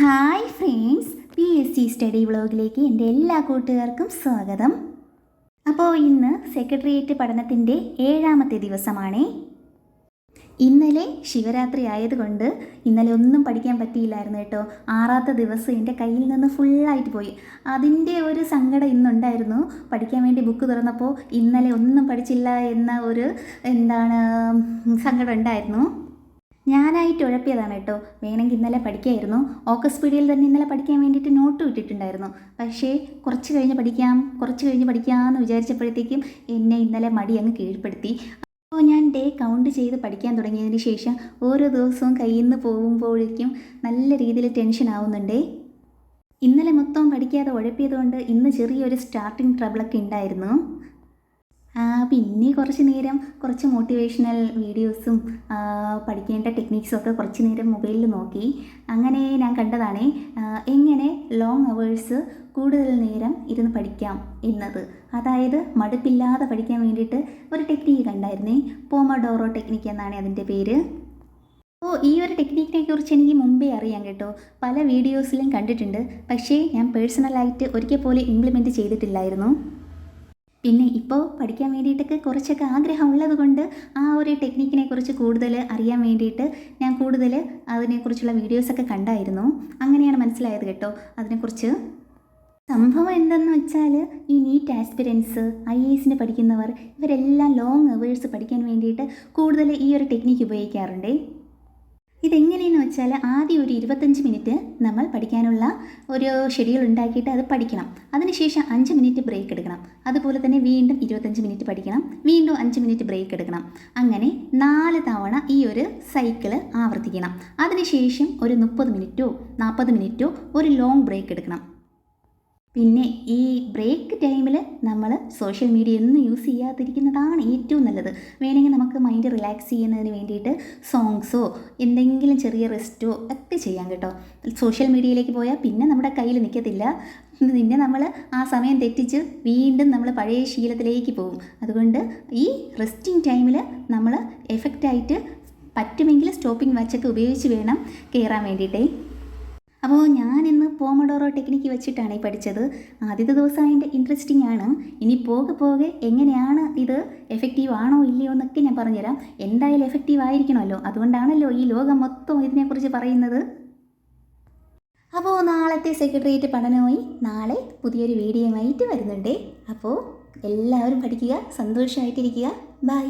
Hi friends P S C study വ്ലോഗിലേക്ക് എന്റെ എല്ലാ കൂട്ടുകാർക്കും സ്വാഗതം. അപ്പോൾ ഇന്ന് സെക്രട്ടേറിയറ്റ് പഠനത്തിന്റെ ഏഴാമത്തെ ദിവസമാണേ. ഇന്നലെ ശിവരാത്രി ആയതുകൊണ്ട് ഇന്നലെ ഒന്നും പഠിക്കാൻ പറ്റിയില്ലായിരുന്നു കേട്ടോ. ആറാത്ത ദിവസം എന്റെ കയ്യിൽ നിന്ന് ഫുള്ളായിട്ട് പോയി. അതിന്റെ ഒരു സങ്കടം ഇന്നുണ്ടായിരുന്നു. പഠിക്കാൻ വേണ്ടി ബുക്ക് തുറന്നപ്പോൾ ഇന്നലെ ഒന്നും പഠിച്ചില്ല എന്ന ഒരു എന്താണ് സങ്കടം ഉണ്ടായിരുന്നു. ഞാനായിട്ട് ഉഴപ്പിയതാണ് കേട്ടോ. വേണമെങ്കിൽ ഇന്നലെ പഠിക്കായിരുന്നു. ഓക്കസ് പീഡിയയിൽ തന്നെ ഇന്നലെ പഠിക്കാൻ വേണ്ടിയിട്ട് നോട്ട് ഇട്ടിട്ടുണ്ടായിരുന്നു. പക്ഷേ കുറച്ച് കഴിഞ്ഞ് പഠിക്കാം കുറച്ച് കഴിഞ്ഞ് പഠിക്കാമെന്ന് വിചാരിച്ചപ്പോഴത്തേക്കും എന്നെ ഇന്നലെ മടി അങ്ങ് കീഴ്പ്പെടുത്തി. അപ്പോൾ ഞാൻ ഡേ കൗണ്ട് ചെയ്ത് പഠിക്കാൻ തുടങ്ങിയതിന് ശേഷം ഓരോ ദിവസവും കയ്യിൽ നിന്ന് പോകുമ്പോഴേക്കും നല്ല രീതിയിൽ ടെൻഷൻ ആവുന്നുണ്ടേ. ഇന്നലെ മൊത്തം പഠിക്കാതെ ഉഴപ്പിയതുകൊണ്ട് ഇന്ന് ചെറിയൊരു സ്റ്റാർട്ടിങ് ട്രബിളൊക്കെ ഉണ്ടായിരുന്നു. പിന്നെ കുറച്ച് നേരം കുറച്ച് മോട്ടിവേഷണൽ വീഡിയോസും പഠിക്കേണ്ട ടെക്നിക്സും ഒക്കെ കുറച്ച് നേരം മൊബൈലിൽ നോക്കി. അങ്ങനെ ഞാൻ കണ്ടതാണ് എങ്ങനെ ലോങ് അവേഴ്സ് കൂടുതൽ നേരം ഇരുന്ന് പഠിക്കാം എന്നത്. അതായത് മടുപ്പില്ലാതെ പഠിക്കാൻ വേണ്ടിയിട്ട് ഒരു ടെക്നിക്ക് കണ്ടായിരുന്നേ പോമഡോറോ ടെക്നിക്ക് എന്നാണ് അതിന്റെ പേര്. ഓ ഈ ഒരു ടെക്നിക്കിനെ കുറിച്ച് എനിക്ക് മുമ്പേ അറിയാം കേട്ടോ. പല വീഡിയോസിലും കണ്ടിട്ടുണ്ട്. പക്ഷേ ഞാൻ പേഴ്സണലായിട്ട് ഒരിക്കൽ പോലെ ഇംപ്ലിമെന്റ് ചെയ്തിട്ടില്ലായിരുന്നു. പിന്നെ ഇപ്പോൾ പഠിക്കാൻ വേണ്ടിയിട്ടൊക്കെ കുറച്ചൊക്കെ ആഗ്രഹം ഉള്ളതുകൊണ്ട് ആ ഒരു ടെക്നിക്കിനെ കുറിച്ച് കൂടുതൽ അറിയാൻ വേണ്ടിയിട്ട് ഞാൻ കൂടുതൽ അതിനെക്കുറിച്ചുള്ള വീഡിയോസൊക്കെ കണ്ടായിരുന്നു. അങ്ങനെയാണ് മനസ്സിലായത് കേട്ടോ. അതിനെക്കുറിച്ച് സംഭവം എന്തെന്ന് വെച്ചാൽ ഈ നീറ്റ് ആസ്പിരൻസ് ഐ എ എസിന് പഠിക്കുന്നവർ ഇവരെല്ലാം ലോങ് അവേഴ്സ് പഠിക്കാൻ വേണ്ടിയിട്ട് കൂടുതൽ ഈ ഒരു ടെക്നിക്ക് ഉപയോഗിക്കാറുണ്ടേ. ഇതെങ്ങനെയെന്ന് വെച്ചാൽ ആദ്യം ഒരു ഇരുപത്തഞ്ച് മിനിറ്റ് നമ്മൾ പഠിക്കാനുള്ള ഒരു ഷെഡ്യൂൾ ഉണ്ടാക്കിയിട്ട് അത് പഠിക്കണം. അതിനുശേഷം അഞ്ച് മിനിറ്റ് ബ്രേക്ക് എടുക്കണം. അതുപോലെ തന്നെ വീണ്ടും ഇരുപത്തഞ്ച് മിനിറ്റ് പഠിക്കണം. വീണ്ടും അഞ്ച് മിനിറ്റ് ബ്രേക്ക് എടുക്കണം. അങ്ങനെ നാല് തവണ ഈ ഒരു സൈക്കിൾ ആവർത്തിക്കണം. അതിനുശേഷം ഒരു മുപ്പത് മിനിറ്റോ നാൽപ്പത് മിനിറ്റോ ഒരു ലോങ് ബ്രേക്ക് എടുക്കണം. പിന്നെ ഈ ബ്രേക്ക് ടൈമിൽ നമ്മൾ സോഷ്യൽ മീഡിയ ഒന്നും യൂസ് ചെയ്യാതിരിക്കുന്നതാണ് ഏറ്റവും നല്ലത്. വേണമെങ്കിൽ നമുക്ക് മൈൻഡ് റിലാക്സ് ചെയ്യുന്നതിന് വേണ്ടിയിട്ട് സോങ്സോ എന്തെങ്കിലും ചെറിയ റെസ്റ്റോ ഒക്കെ ചെയ്യാം കേട്ടോ. സോഷ്യൽ മീഡിയയിലേക്ക് പോയാൽ പിന്നെ നമ്മുടെ കയ്യിൽ നിൽക്കത്തില്ല പിന്നെ നമ്മൾ ആ സമയം തെറ്റിച്ച് വീണ്ടും നമ്മൾ പഴയ ശീലത്തിലേക്ക് പോകും. അതുകൊണ്ട് ഈ റെസ്റ്റിംഗ് ടൈമിൽ നമ്മൾ എഫക്റ്റായിട്ട് പറ്റുമെങ്കിൽ സ്റ്റോപ്പിംഗ് വാച്ചൊക്കെ ഉപയോഗിച്ച് വേണം കയറാൻ വേണ്ടിയിട്ടേ. അപ്പോൾ ഞാൻ ഇന്ന് പോമഡോറോ ടെക്നിക്ക് വെച്ചിട്ടാണ് ഈ പഠിച്ചത്. ആദ്യത്തെ ദിവസം അതിന്റെ ഇൻട്രസ്റ്റിംഗ് ആണ്. ഇനി പോകെ പോകെ എങ്ങനെയാണ് ഇത് എഫക്റ്റീവ് ആണോ ഇല്ലയോ എന്നൊക്കെ ഞാൻ പറഞ്ഞുതരാം. എന്തായാലും എഫക്റ്റീവ് ആയിരിക്കണമല്ലോ. അതുകൊണ്ടാണല്ലോ ഈ ലോകം മൊത്തം ഇതിനെക്കുറിച്ച് പറയുന്നത്. അപ്പോൾ നാളത്തെ സെക്രട്ടേറിയറ്റ് പഠനമായി നാളെ പുതിയൊരു വീഡിയോ ആയിട്ട് വരുന്നുണ്ട്. അപ്പോൾ എല്ലാവരും പഠിക്കുക സന്തോഷമായിട്ടിരിക്കുക. ബൈ